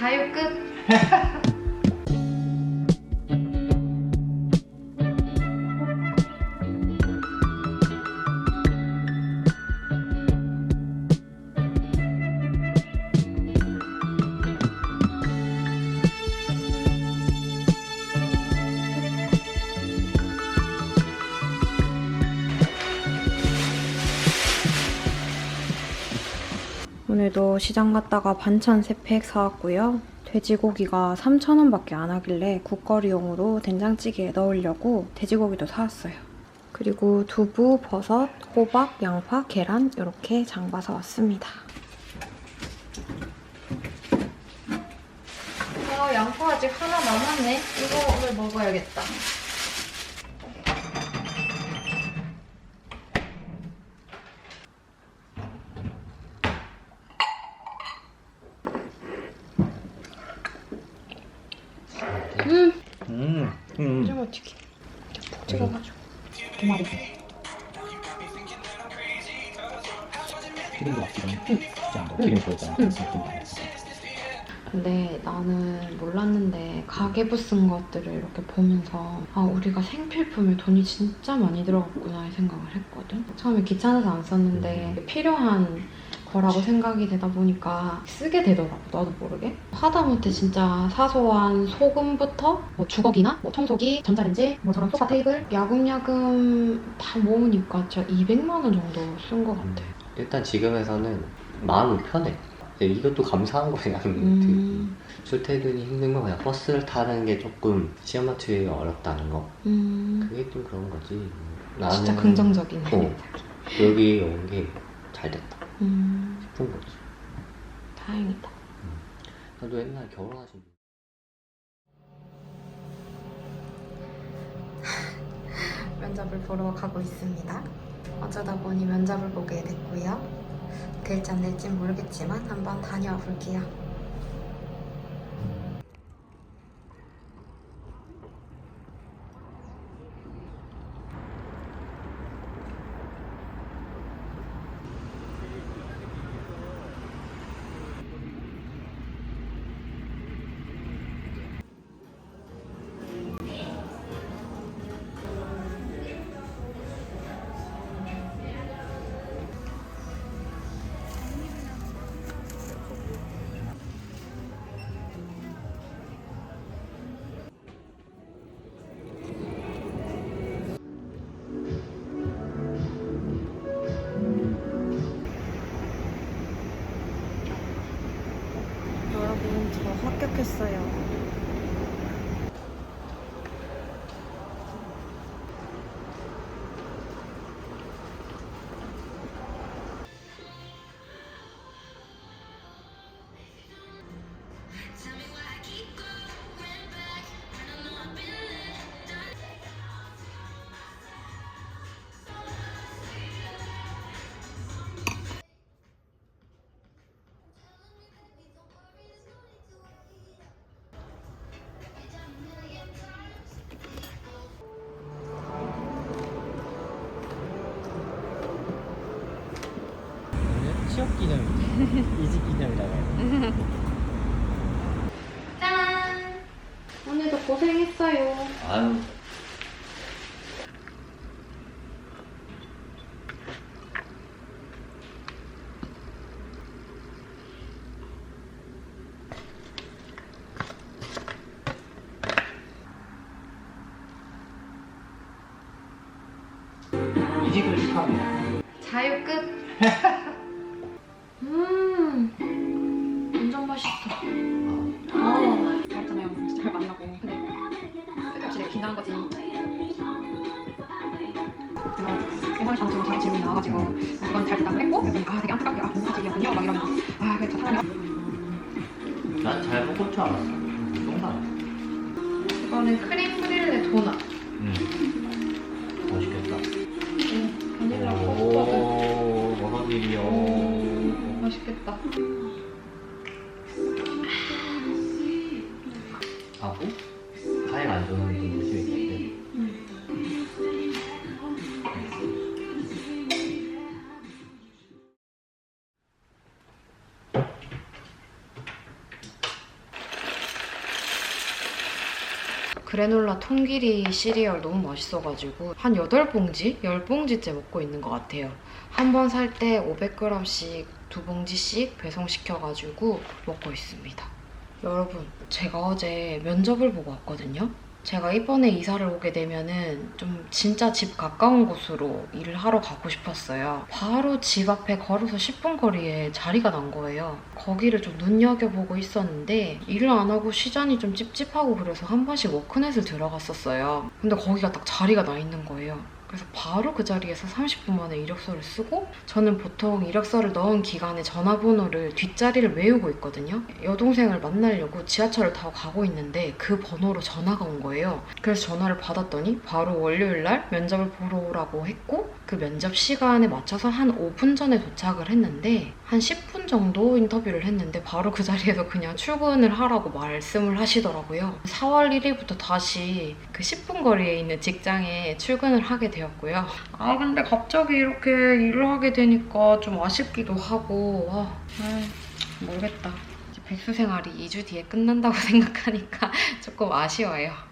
자유 시장 갔다가 반찬 3팩 사왔고요. 돼지고기가 3,000원밖에 안 하길래 국거리용으로 된장찌개에 넣으려고 돼지고기도 사왔어요. 그리고 두부, 버섯, 호박, 양파, 계란 이렇게 장 봐서 왔습니다. 아, 양파 아직 하나 남았네. 이거를 먹어야겠다. 가계부 쓴 것들을 이렇게 보면서 아 우리가 생필품에 돈이 진짜 많이 들어갔구나 이 생각을 했거든. 처음에 귀찮아서 안 썼는데 필요한 거라고 생각이 되다 보니까 쓰게 되더라고 나도 모르게 하다못해 진짜 사소한 소금부터 뭐 주걱이나 뭐 청소기, 전자레인지, 뭐 저런 소파 테이블 야금야금 다 모으니까 진짜 200만 원 정도 쓴 것 같아. 일단 지금에서는 마음은 편해. 이것도 감사한 거야. 나는. 음, 출퇴근이 힘든 건 그냥 버스를 타는 게 조금 시험 맞추기 어렵다는 거. 음, 그게 좀 그런 거지. 나는 진짜 긍정적이네. 어, 여기 온 게 잘 됐다 음, 싶은 거지. 다행이다. 나도 옛날 결혼하신 면접을 보러 가고 있습니다. 어쩌다 보니 면접을 보게 됐고요. 될지 안 될지 모르겠지만 한번 다녀와 볼게요. 취업 기념, 이직 기념이라고. 짠! 오늘도 고생했어요. 아유. 긴장한 거지. 세상에 장치로 자기 질문이 나와가지고 아, 이건 잘 됐다고 했고 그랬더니 아 되게 안타깝게 아 공사직이었군요 막 이러면서 아 그래 저 사람이 난잘 먹을 줄 알았어. 똥만. 이거는 크림 프릴레 도넛. 음. 맛있겠다. 바닐라 코코넛. 오, 먹어드려. 맛있겠다. 그래놀라 통길이 시리얼 너무 맛있어가지고 한 8봉지? 10봉지째 먹고 있는 것 같아요. 한 번 살 때 500g씩 두 봉지씩 배송시켜가지고 먹고 있습니다. 여러분, 제가 어제 면접을 보고 왔거든요. 제가 이번에 이사를 오게 되면은 좀 진짜 집 가까운 곳으로 일을 하러 가고 싶었어요. 바로 집 앞에 걸어서 10분 거리에 자리가 난 거예요. 거기를 좀 눈여겨보고 있었는데 일을 안 하고 시간이 좀 찝찝하고 그래서 한 번씩 워크넷을 들어갔었어요. 근데 거기가 딱 자리가 나 있는 거예요. 그래서 바로 그 자리에서 30분 만에 이력서를 쓰고 저는 보통 이력서를 넣은 기간에 전화번호를 뒷자리를 외우고 있거든요. 여동생을 만나려고 지하철을 타고 가고 있는데 그 번호로 전화가 온 거예요. 그래서 전화를 받았더니 바로 월요일 날 면접을 보러 오라고 했고 그 면접 시간에 맞춰서 한 5분 전에 도착을 했는데 한 10분 정도 인터뷰를 했는데 바로 그 자리에서 그냥 출근을 하라고 말씀을 하시더라고요. 4월 1일부터 다시 그 10분 거리에 있는 직장에 출근을 하게 되었고요. 아 근데 갑자기 이렇게 일을 하게 되니까 좀 아쉽기도 하고 와, 아이, 모르겠다. 이제 백수 생활이 2주 뒤에 끝난다고 생각하니까 조금 아쉬워요.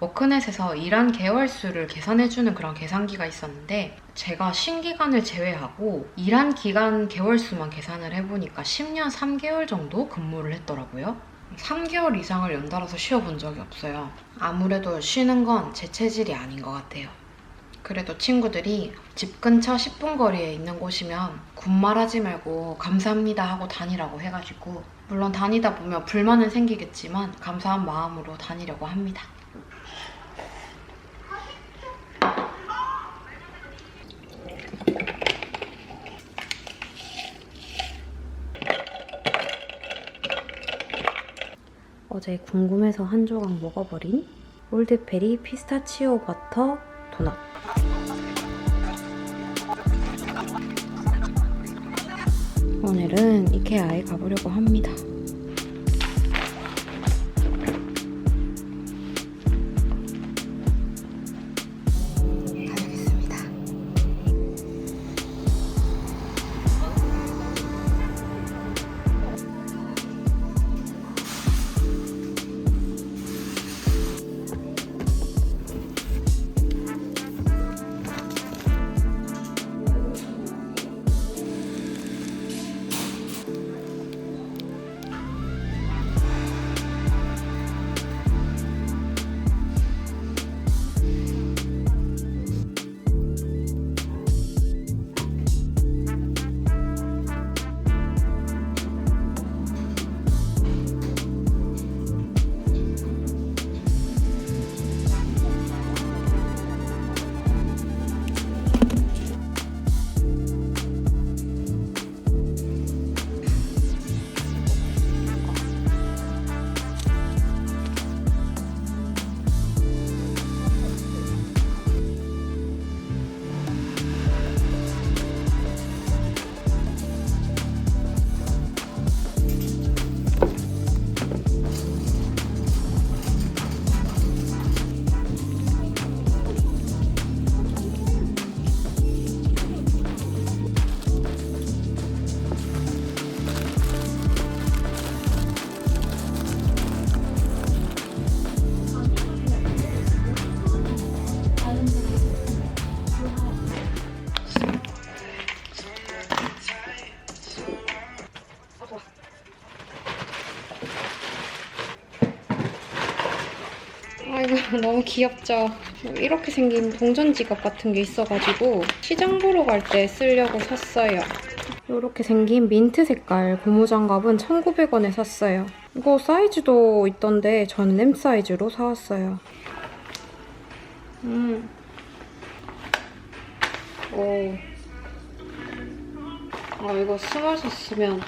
워크넷에서 일한 개월 수를 계산해주는 그런 계산기가 있었는데 제가 신기간을 제외하고 일한 기간 개월 수만 계산을 해보니까 10년 3개월 정도 근무를 했더라고요. 3개월 이상을 연달아서 쉬어본 적이 없어요. 아무래도 쉬는 건 제 체질이 아닌 것 같아요. 그래도 친구들이 집 근처 10분 거리에 있는 곳이면 군말하지 말고 감사합니다 하고 다니라고 해가지고 물론 다니다 보면 불만은 생기겠지만 감사한 마음으로 다니려고 합니다. 어제 궁금해서 한 조각 먹어버린 올드페리 피스타치오 버터 도넛. 오늘은 이케아에 가보려고 합니다. 너무 귀엽죠? 이렇게 생긴 동전 지갑 같은 게 있어가지고 시장 보러 갈 때 쓰려고 샀어요. 이렇게 생긴 민트 색깔 고무장갑은 1,900원에 샀어요. 이거 사이즈도 있던데 저는 M 사이즈로 사왔어요. 음. 오. 아 이거 스몰 샀으면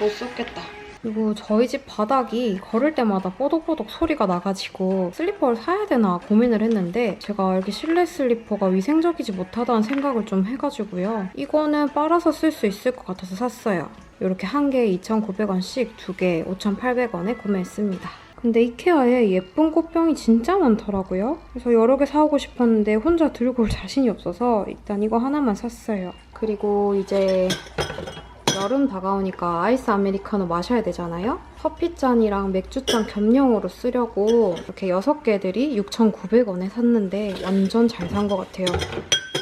못 썼겠다. 그리고 저희 집 바닥이 걸을 때마다 뽀독뽀독 소리가 나가지고 슬리퍼를 사야 되나 고민을 했는데 제가 이렇게 실내 슬리퍼가 위생적이지 못하다는 생각을 좀 해가지고요. 이거는 빨아서 쓸 수 있을 것 같아서 샀어요. 이렇게 한 개에 2,900원씩 두 개에 5,800원에 구매했습니다. 근데 이케아에 예쁜 꽃병이 진짜 많더라고요. 그래서 여러 개 사오고 싶었는데 혼자 들고 올 자신이 없어서 일단 이거 하나만 샀어요. 그리고 이제 여름 다가오니까 아이스 아메리카노 마셔야 되잖아요? 커피잔이랑 맥주잔 겸용으로 쓰려고 이렇게 6개들이 6,900원에 샀는데 완전 잘 산 것 같아요.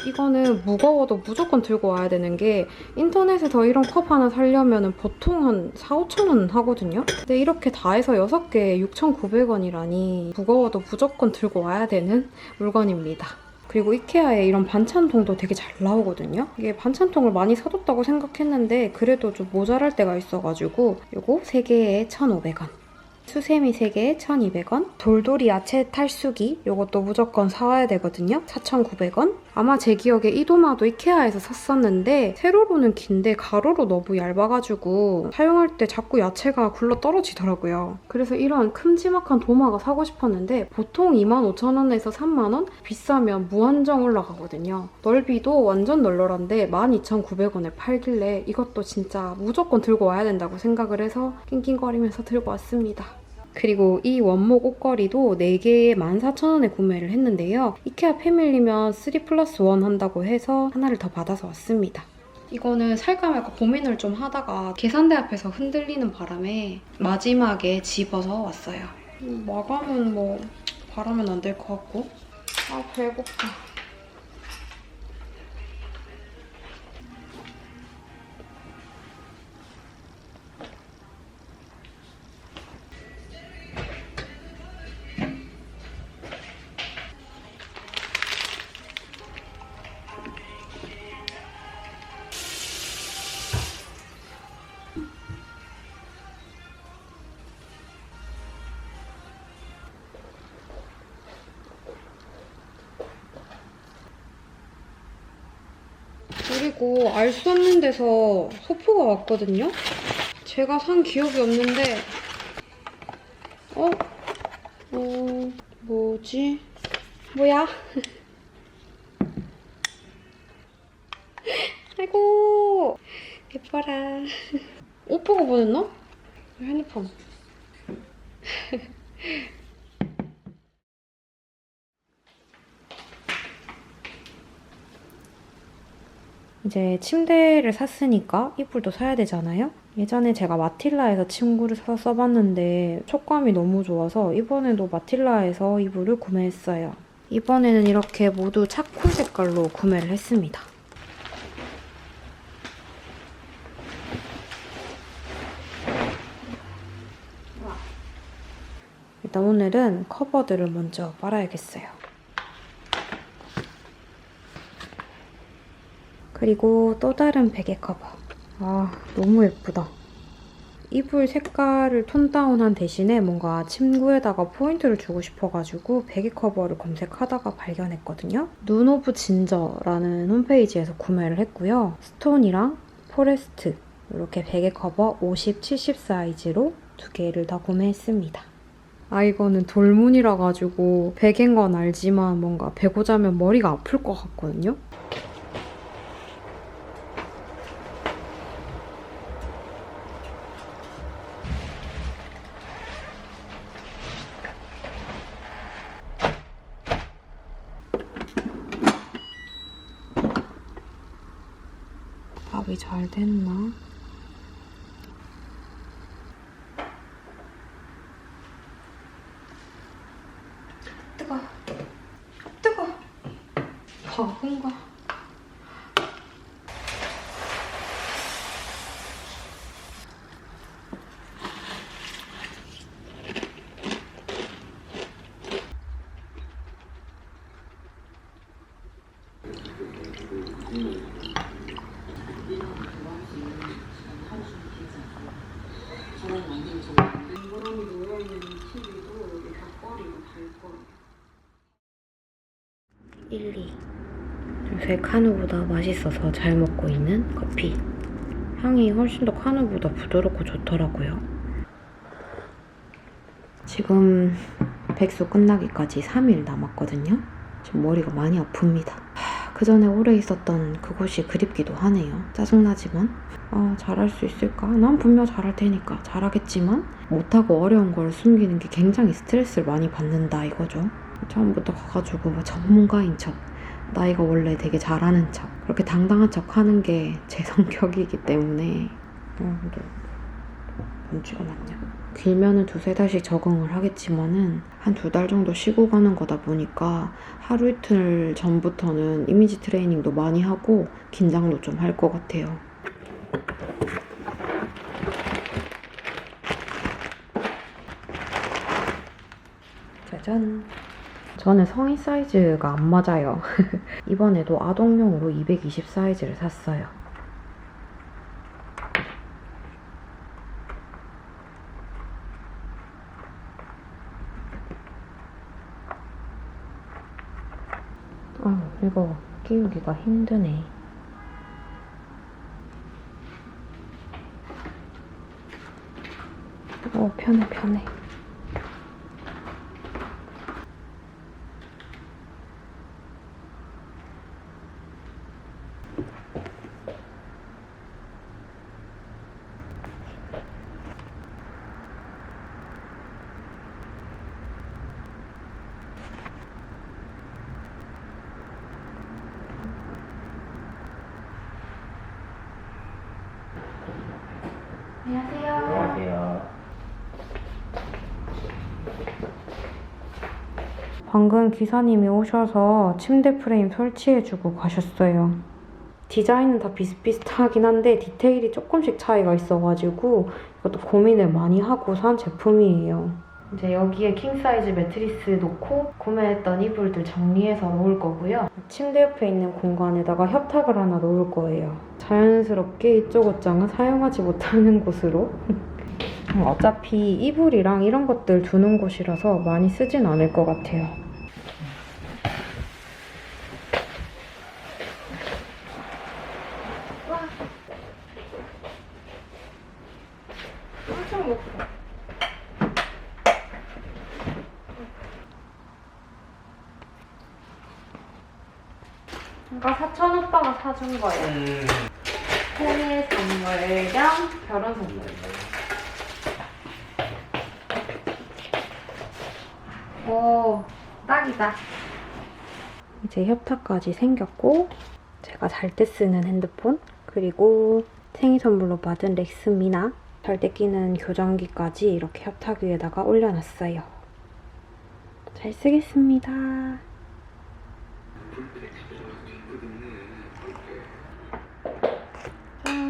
이거는 무거워도 무조건 들고 와야 되는 게 인터넷에서 이런 컵 하나 사려면 보통 한 4, 5천 원 하거든요? 근데 이렇게 다 해서 6개에 6,900원이라니 무거워도 무조건 들고 와야 되는 물건입니다. 그리고 이케아에 이런 반찬통도 되게 잘 나오거든요. 이게 반찬통을 많이 사뒀다고 생각했는데 그래도 좀 모자랄 때가 있어가지고 이거 3개에 1,500원. 수세미 3개에 1,200원. 돌돌이 야채 탈수기 이것도 무조건 사와야 되거든요. 4,900원. 아마 제 기억에 이도마도 이케아에서 샀었는데 세로로는 긴데 가로로 너무 얇아가지고 사용할 때 자꾸 야채가 굴러 떨어지더라고요. 그래서 이런 큼지막한 도마가 사고 싶었는데 보통 25,000원에서 3만원? 비싸면 무한정 올라가거든요. 넓이도 완전 널널한데 12,900원에 팔길래 이것도 진짜 무조건 들고 와야 된다고 생각을 해서 낑낑거리면서 들고 왔습니다. 그리고 이 원목 옷걸이도 4개에 14,000원에 구매를 했는데요. 이케아 패밀리면 3 플러스 1 한다고 해서 하나를 더 받아서 왔습니다. 이거는 살까 말까 고민을 좀 하다가 계산대 앞에서 흔들리는 바람에 마지막에 집어서 왔어요. 음, 마감은 뭐 바라면 안 될 것 같고 아 배고파. 그리고 알 수 없는 데서 소포가 왔거든요? 제가 산 기억이 없는데 어? 어... 뭐지? 뭐야? 아이고 예뻐라 오빠가 보냈나? 핸드폰 이제 침대를 샀으니까 이불도 사야 되잖아요? 예전에 제가 마틸라에서 침구를 사서 써봤는데 촉감이 너무 좋아서 이번에도 마틸라에서 이불을 구매했어요. 이번에는 이렇게 모두 차콜 색깔로 구매를 했습니다. 일단 오늘은 커버들을 먼저 빨아야겠어요. 그리고 또 다른 베개 커버. 아, 너무 예쁘다. 이불 색깔을 톤 다운한 대신에 뭔가 침구에다가 포인트를 주고 싶어가지고 베개 커버를 검색하다가 발견했거든요. 눈 오브 진저라는 홈페이지에서 구매를 했고요. 스톤이랑 포레스트 이렇게 베개 커버 50, 70 사이즈로 두 개를 더 구매했습니다. 아 이거는 돌문이라 가지고 베개인 건 알지만 뭔가 베고 자면 머리가 아플 것 같거든요. 밥이 잘 됐나? 1, 2 요새 카누보다 맛있어서 잘 먹고 있는 커피 향이 훨씬 더 카누보다 부드럽고 좋더라고요 지금 백수 끝나기까지 3일 남았거든요 지금 머리가 많이 아픕니다 그 전에 오래 있었던 그곳이 그립기도 하네요. 짜증나지만. 아, 잘할 수 있을까? 난 분명 잘할 테니까. 잘하겠지만, 못하고 어려운 걸 숨기는 게 굉장히 스트레스를 많이 받는다 이거죠. 처음부터 가가지고 뭐 전문가인 척 나이가 원래 되게 잘하는 척 그렇게 당당한 척 하는 게 제 성격이기 때문에 어, 근데 먼지가 많냐? 길면은 두세 달씩 적응을 하겠지만은 한 두 달 정도 쉬고 가는 거다 보니까 하루 이틀 전부터는 이미지 트레이닝도 많이 하고 긴장도 좀 할 것 같아요. 짜잔. 저는 성인 사이즈가 안 맞아요. 이번에도 아동용으로 220 사이즈를 샀어요. 아, 이거 끼우기가 힘드네. 어, 편해, 편해. 안녕하세요. 방금 기사님이 오셔서 침대 프레임 설치해주고 가셨어요. 디자인은 다 비슷비슷하긴 한데 디테일이 조금씩 차이가 있어가지고 이것도 고민을 많이 하고 산 제품이에요. 이제 여기에 킹 사이즈 매트리스 놓고 구매했던 이불들 정리해서 놓을 거고요. 침대 옆에 있는 공간에다가 협탁을 하나 놓을 거예요. 자연스럽게 이쪽 옷장은 사용하지 못하는 곳으로. 어차피 이불이랑 이런 것들 두는 곳이라서 많이 쓰진 않을 것 같아요. 엄청 높아. 이거 사천 오빠가 사준 거예요. 생일 겸 결혼 선물. 오, 딱이다. 이제 협탁까지 생겼고, 제가 잘 때 쓰는 핸드폰, 그리고 생일 선물로 받은 렉스 미나 잘 때 끼는 교정기까지 이렇게 협탁 위에다가 올려놨어요. 잘 쓰겠습니다.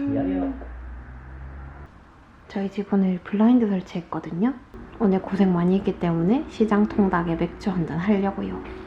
미안해요. 저희 집 오늘 블라인드 설치했거든요. 오늘 고생 많이 했기 때문에 시장 통닭에 맥주 한잔 하려고요.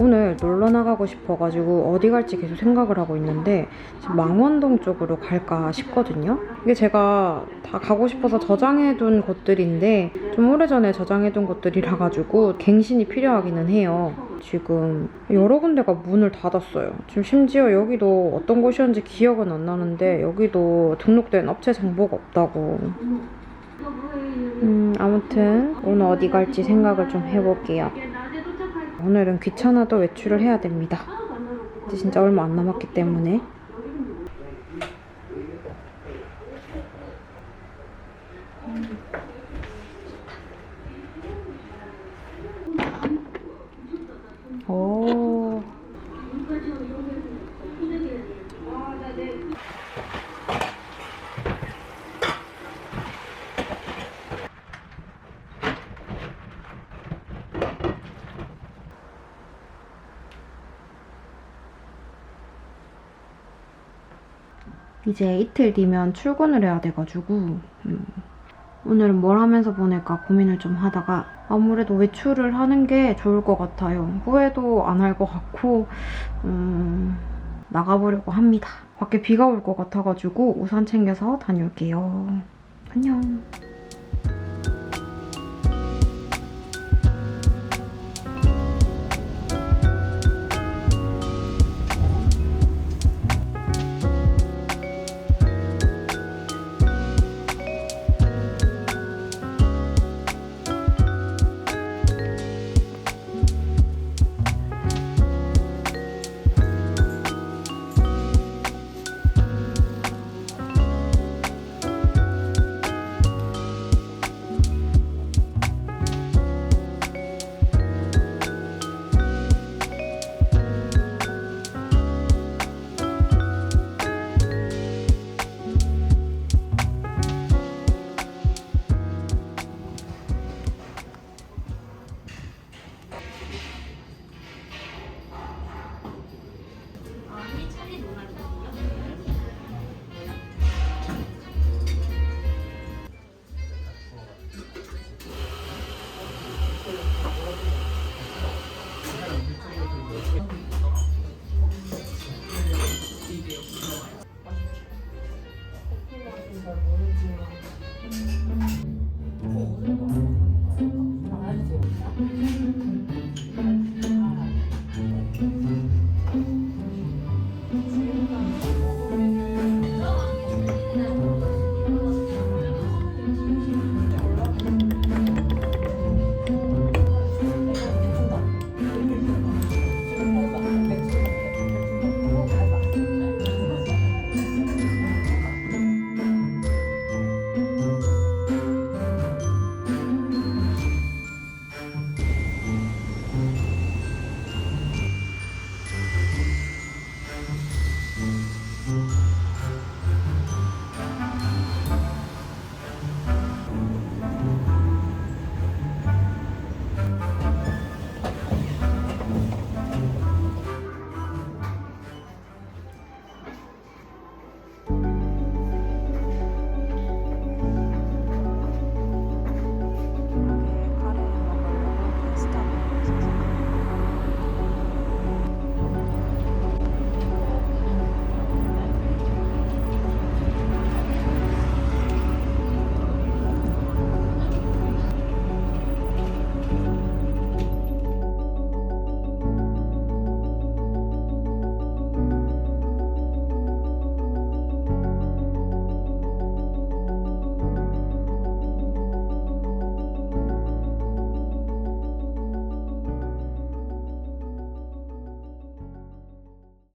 오늘 놀러 나가고 싶어가지고 어디 갈지 계속 생각을 하고 있는데 망원동 쪽으로 갈까 싶거든요. 이게 제가 다 가고 싶어서 저장해둔 곳들인데 좀 오래전에 저장해둔 곳들이라 가지고 갱신이 필요하기는 해요. 지금 여러 군데가 문을 닫았어요. 지금 심지어 여기도 어떤 곳이었는지 기억은 안 나는데 여기도 등록된 업체 정보가 없다고. 음, 아무튼 오늘 어디 갈지 생각을 좀 해볼게요. 오늘은 귀찮아도 외출을 해야 됩니다. 이제 진짜 얼마 안 남았기 때문에. 오. 이제 이틀 뒤면 출근을 해야 돼가지고 음, 오늘은 뭘 하면서 보낼까 고민을 좀 하다가 아무래도 외출을 하는 게 좋을 것 같아요. 후회도 안 할 것 같고 음, 나가보려고 합니다. 밖에 비가 올 것 같아가지고 우산 챙겨서 다녀올게요. 안녕.